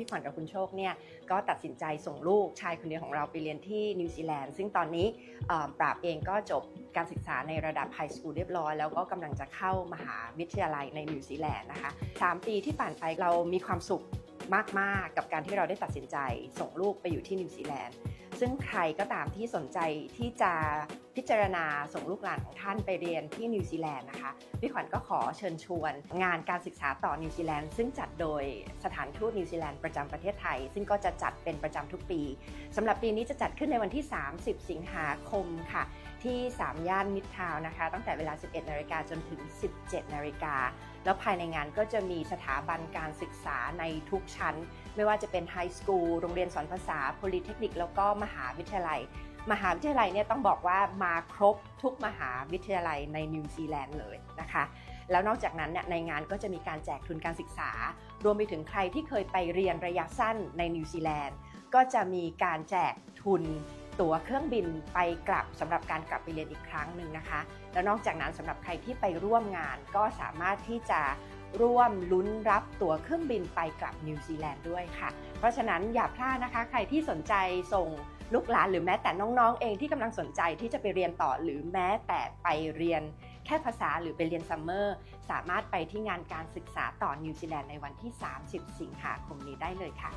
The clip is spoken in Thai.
พี่ขวัญกับคุณโชคเนี่ยก็ตัดสินใจส่งลูกชายคนเดียวของเราไปเรียนที่นิวซีแลนด์ซึ่งตอนนี้ปราบเองก็จบการศึกษาในระดับไฮสคูลเรียบร้อย แล้วก็กำลังจะเข้ามหาวิทยาลัยในนิวซีแลนด์นะคะสามปีที่ผ่านไปเรามีความสุขมาก ๆ กับการที่เราได้ตัดสินใจส่งลูกไปอยู่ที่นิวซีแลนด์ ซึ่งใครก็ตามที่สนใจที่จะพิจารณาส่งลูกหลานของท่านไปเรียนที่นิวซีแลนด์นะคะพี่ขวัญก็ขอเชิญชวน งานการศึกษาต่อนิวซีแลนด์ซึ่งจัดโดยสถานทูตนิวซีแลนด์ประจำประเทศไทย ซึ่งก็จะจัดเป็นประจำทุกปีสำหรับปีนี้จะจัดขึ้นในวันที่ 30 สิงหาคมค่ะ ที่ 3 ย่านมิตรทาวน์นะคะ ตั้งแต่เวลา 11 นาฬิกาจนถึง 17 นาฬิกา แล้วภายในงานก็จะมีสถาบันการศึกษาในทุกชั้น ไม่ว่าจะเป็นไฮสคูลโรงเรียนสอนภาษาโพลิเทคนิค แล้วก็มหาวิทยาลัย มหาวิทยาลัยเนี่ยต้องบอกว่ามาครบทุกมหาวิทยาลัยในนิวซีแลนด์เลยนะคะแล้วนอกจากนั้นเนี่ยในงานก็จะมีการแจกทุนการศึกษา รวมไปถึงใครที่เคยไปเรียนระยะสั้นในนิวซีแลนด์ก็จะมีการแจกทุน ตั๋วเครื่องบินไปกลับสำหรับการกลับไปเรียนอีกครั้งหนึ่งนะคะ แล้วนอกจากนั้นสำหรับใครที่ไปร่วมงานก็สามารถที่จะร่วมลุ้นรับตั๋วเครื่องบินไปกลับนิวซีแลนด์ด้วยค่ะ เพราะฉะนั้นอย่าพลาดนะคะ ใครที่สนใจส่งลูกหลานหรือแม้แต่น้องๆ เองที่กำลังสนใจที่จะไปเรียนต่อหรือแม้แต่ไปเรียนแค่ภาษาหรือไปเรียนซัมเมอร์สามารถไปที่งานการศึกษาต่อนิวซีแลนด์ในวันที่ 30 สิงหาคมนี้ได้เลยค่ะ